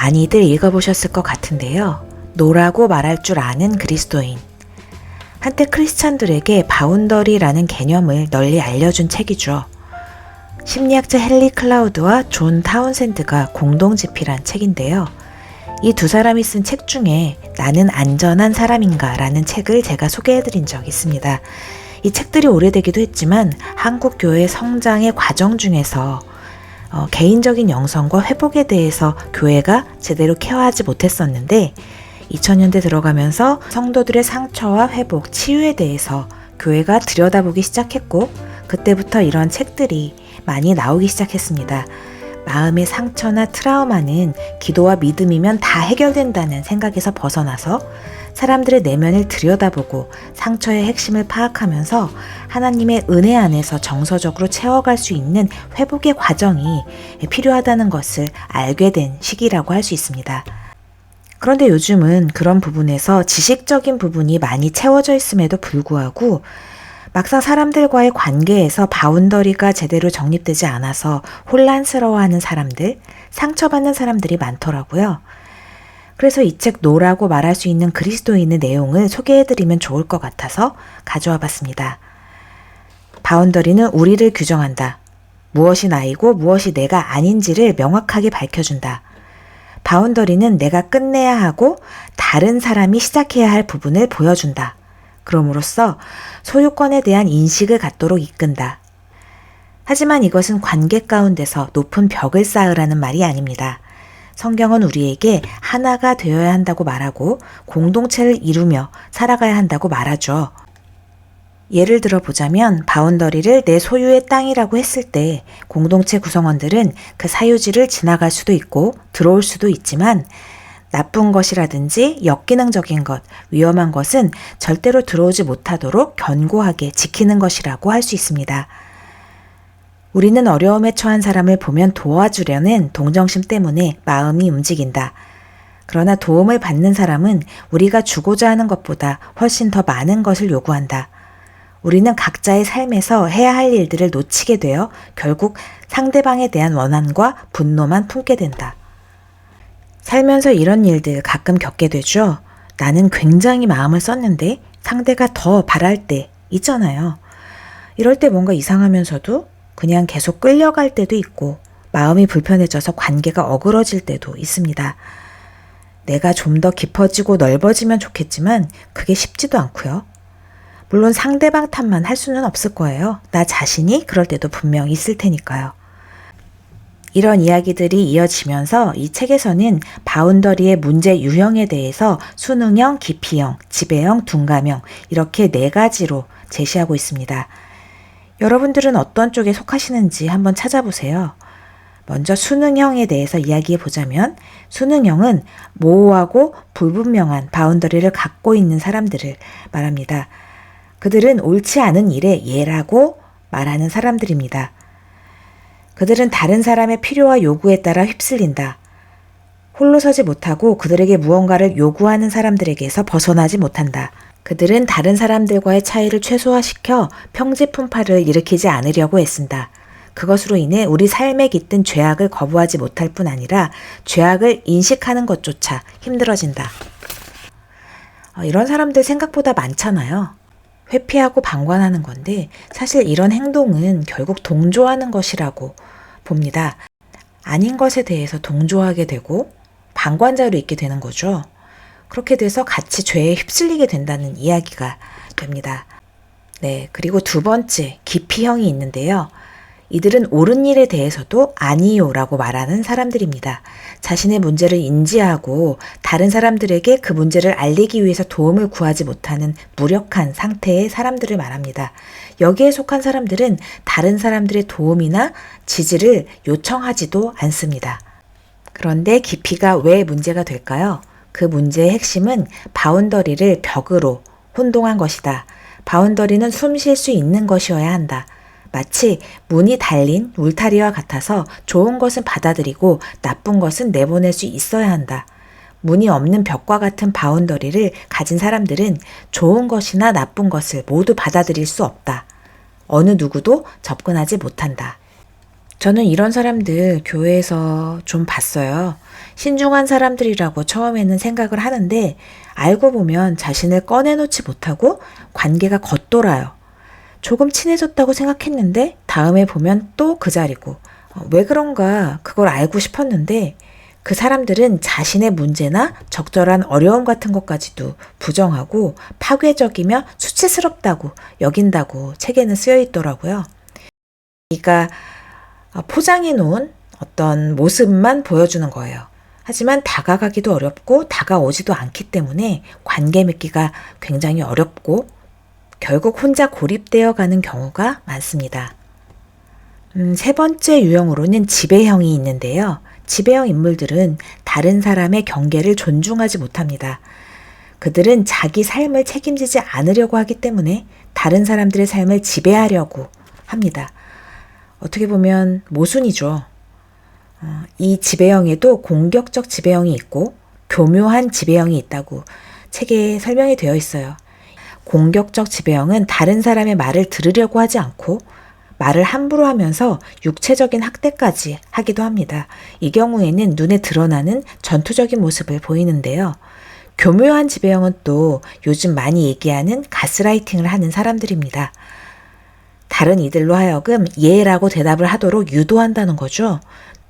많이들 읽어보셨을 것 같은데요. 노라고 말할 줄 아는 그리스도인. 한때 크리스찬들에게 바운더리라는 개념을 널리 알려준 책이죠. 심리학자 헨리 클라우드와 존 타운샌드가 공동 집필한 책인데요. 이 두 사람이 쓴 책 중에 나는 안전한 사람인가 라는 책을 제가 소개해드린 적이 있습니다. 이 책들이 오래되기도 했지만 한국 교회 성장의 과정 중에서 어, 개인적인 영성과 회복에 대해서 교회가 제대로 케어하지 못했었는데 2000년대 들어가면서 성도들의 상처와 회복, 치유에 대해서 교회가 들여다보기 시작했고 그때부터 이런 책들이 많이 나오기 시작했습니다. 마음의 상처나 트라우마는 기도와 믿음이면 다 해결된다는 생각에서 벗어나서 사람들의 내면을 들여다보고 상처의 핵심을 파악하면서 하나님의 은혜 안에서 정서적으로 채워갈 수 있는 회복의 과정이 필요하다는 것을 알게 된 시기라고 할 수 있습니다. 그런데 요즘은 그런 부분에서 지식적인 부분이 많이 채워져 있음에도 불구하고 막상 사람들과의 관계에서 바운더리가 제대로 정립되지 않아서 혼란스러워하는 사람들, 상처받는 사람들이 많더라고요. 그래서 이 책 노라고 말할 수 있는 그리스도인의 내용을 소개해드리면 좋을 것 같아서 가져와 봤습니다. 바운더리는 우리를 규정한다. 무엇이 나이고 무엇이 내가 아닌지를 명확하게 밝혀준다. 바운더리는 내가 끝내야 하고 다른 사람이 시작해야 할 부분을 보여준다. 그럼으로써 소유권에 대한 인식을 갖도록 이끈다. 하지만 이것은 관계 가운데서 높은 벽을 쌓으라는 말이 아닙니다. 성경은 우리에게 하나가 되어야 한다고 말하고 공동체를 이루며 살아가야 한다고 말하죠. 예를 들어 보자면 바운더리를 내 소유의 땅이라고 했을 때 공동체 구성원들은 그 사유지를 지나갈 수도 있고 들어올 수도 있지만 나쁜 것이라든지 역기능적인 것, 위험한 것은 절대로 들어오지 못하도록 견고하게 지키는 것이라고 할 수 있습니다. 우리는 어려움에 처한 사람을 보면 도와주려는 동정심 때문에 마음이 움직인다. 그러나 도움을 받는 사람은 우리가 주고자 하는 것보다 훨씬 더 많은 것을 요구한다. 우리는 각자의 삶에서 해야 할 일들을 놓치게 되어 결국 상대방에 대한 원한과 분노만 품게 된다. 살면서 이런 일들 가끔 겪게 되죠. 나는 굉장히 마음을 썼는데 상대가 더 바랄 때 있잖아요. 이럴 때 뭔가 이상하면서도 그냥 계속 끌려갈 때도 있고 마음이 불편해져서 관계가 어그러질 때도 있습니다. 내가 좀 더 깊어지고 넓어지면 좋겠지만 그게 쉽지도 않고요. 물론 상대방 탓만 할 수는 없을 거예요. 나 자신이 그럴 때도 분명 있을 테니까요. 이런 이야기들이 이어지면서 이 책에서는 바운더리의 문제 유형에 대해서 수능형, 기피형, 지배형, 둔감형 이렇게 네 가지로 제시하고 있습니다. 여러분들은 어떤 쪽에 속하시는지 한번 찾아보세요. 먼저 수능형에 대해서 이야기해 보자면 수능형은 모호하고 불분명한 바운더리를 갖고 있는 사람들을 말합니다. 그들은 옳지 않은 일에 예라고 말하는 사람들입니다. 그들은 다른 사람의 필요와 요구에 따라 휩쓸린다. 홀로 서지 못하고 그들에게 무언가를 요구하는 사람들에게서 벗어나지 못한다. 그들은 다른 사람들과의 차이를 최소화시켜 평지풍파를 일으키지 않으려고 애쓴다. 그것으로 인해 우리 삶에 깃든 죄악을 거부하지 못할 뿐 아니라 죄악을 인식하는 것조차 힘들어진다. 어, 이런 사람들 생각보다 많잖아요. 회피하고 방관하는 건데 사실 이런 행동은 결국 동조하는 것이라고 봅니다. 아닌 것에 대해서 동조하게 되고 방관자로 있게 되는 거죠. 그렇게 돼서 같이 죄에 휩쓸리게 된다는 이야기가 됩니다. 네. 그리고 두 번째, 기피형이 있는데요. 이들은 옳은 일에 대해서도 아니요라고 말하는 사람들입니다. 자신의 문제를 인지하고 다른 사람들에게 그 문제를 알리기 위해서 도움을 구하지 못하는 무력한 상태의 사람들을 말합니다. 여기에 속한 사람들은 다른 사람들의 도움이나 지지를 요청하지도 않습니다. 그런데 깊이가 왜 문제가 될까요? 그 문제의 핵심은 바운더리를 벽으로 혼동한 것이다. 바운더리는 숨 쉴 수 있는 것이어야 한다. 마치 문이 달린 울타리와 같아서 좋은 것은 받아들이고 나쁜 것은 내보낼 수 있어야 한다. 문이 없는 벽과 같은 바운더리를 가진 사람들은 좋은 것이나 나쁜 것을 모두 받아들일 수 없다. 어느 누구도 접근하지 못한다. 저는 이런 사람들 교회에서 좀 봤어요. 신중한 사람들이라고 처음에는 생각을 하는데 알고 보면 자신을 꺼내놓지 못하고 관계가 겉돌아요. 조금 친해졌다고 생각했는데 다음에 보면 또 그 자리고 어, 왜 그런가 그걸 알고 싶었는데 그 사람들은 자신의 문제나 적절한 어려움 같은 것까지도 부정하고 파괴적이며 수치스럽다고 여긴다고 책에는 쓰여 있더라고요. 그러니까 포장해 놓은 어떤 모습만 보여주는 거예요. 하지만 다가가기도 어렵고 다가오지도 않기 때문에 관계 맺기가 굉장히 어렵고 결국 혼자 고립되어 가는 경우가 많습니다. 음, 세 번째 유형으로는 지배형이 있는데요. 지배형 인물들은 다른 사람의 경계를 존중하지 못합니다. 그들은 자기 삶을 책임지지 않으려고 하기 때문에 다른 사람들의 삶을 지배하려고 합니다. 어떻게 보면 모순이죠. 어, 이 지배형에도 공격적 지배형이 있고 교묘한 지배형이 있다고 책에 설명이 되어 있어요. 공격적 지배형은 다른 사람의 말을 들으려고 하지 않고 말을 함부로 하면서 육체적인 학대까지 하기도 합니다. 이 경우에는 눈에 드러나는 전투적인 모습을 보이는데요. 교묘한 지배형은 또 요즘 많이 얘기하는 가스라이팅을 하는 사람들입니다. 다른 이들로 하여금 예라고 대답을 하도록 유도한다는 거죠.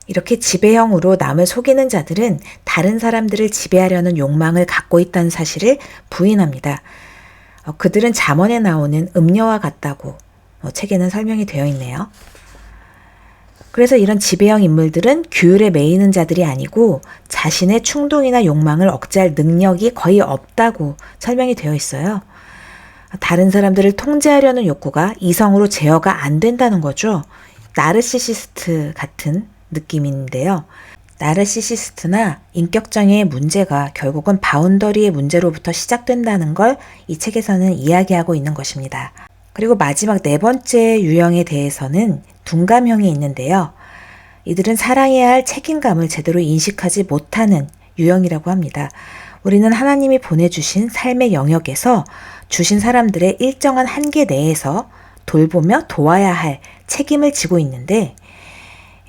이렇게 지배형으로 남을 속이는 자들은 다른 사람들을 지배하려는 욕망을 갖고 있다는 사실을 부인합니다. 어, 그들은 잠언에 나오는 음녀와 같다고 어, 책에는 설명이 되어 있네요. 그래서 이런 지배형 인물들은 규율에 매이는 자들이 아니고 자신의 충동이나 욕망을 억제할 능력이 거의 없다고 설명이 되어 있어요. 다른 사람들을 통제하려는 욕구가 이성으로 제어가 안 된다는 거죠. 나르시시스트 같은 느낌인데요. 나르시시스트나 인격장애의 문제가 결국은 바운더리의 문제로부터 시작된다는 걸 이 책에서는 이야기하고 있는 것입니다. 그리고 마지막 네 번째 유형에 대해서는 둔감형이 있는데요. 이들은 사랑해야 할 책임감을 제대로 인식하지 못하는 유형이라고 합니다. 우리는 하나님이 보내주신 삶의 영역에서 주신 사람들의 일정한 한계 내에서 돌보며 도와야 할 책임을 지고 있는데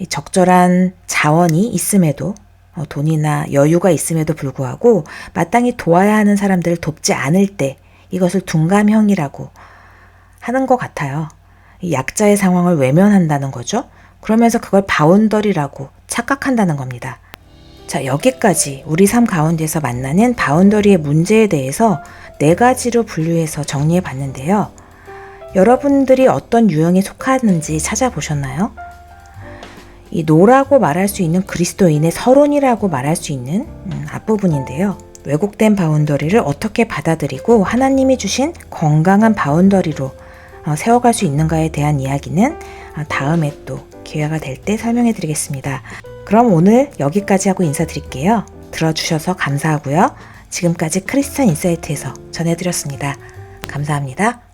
적절한 자원이 있음에도 어, 돈이나 여유가 있음에도 불구하고 마땅히 도와야 하는 사람들을 돕지 않을 때 이것을 둔감형이라고 하는 것 같아요. 약자의 상황을 외면한다는 거죠. 그러면서 그걸 바운더리라고 착각한다는 겁니다. 자, 여기까지 우리 삶 가운데서 만나는 바운더리의 문제에 대해서 네 가지로 분류해서 정리해 봤는데요. 여러분들이 어떤 유형에 속하는지 찾아보셨나요? 이 노라고 말할 수 있는 그리스도인의 서론이라고 말할 수 있는 음, 앞부분인데요. 왜곡된 바운더리를 어떻게 받아들이고 하나님이 주신 건강한 바운더리로 어, 세워갈 수 있는가에 대한 이야기는 어, 다음에 또 기회가 될 때 설명해 드리겠습니다. 그럼 오늘 여기까지 하고 인사드릴게요. 들어주셔서 감사하고요. 지금까지 크리스천 인사이트에서 전해드렸습니다. 감사합니다.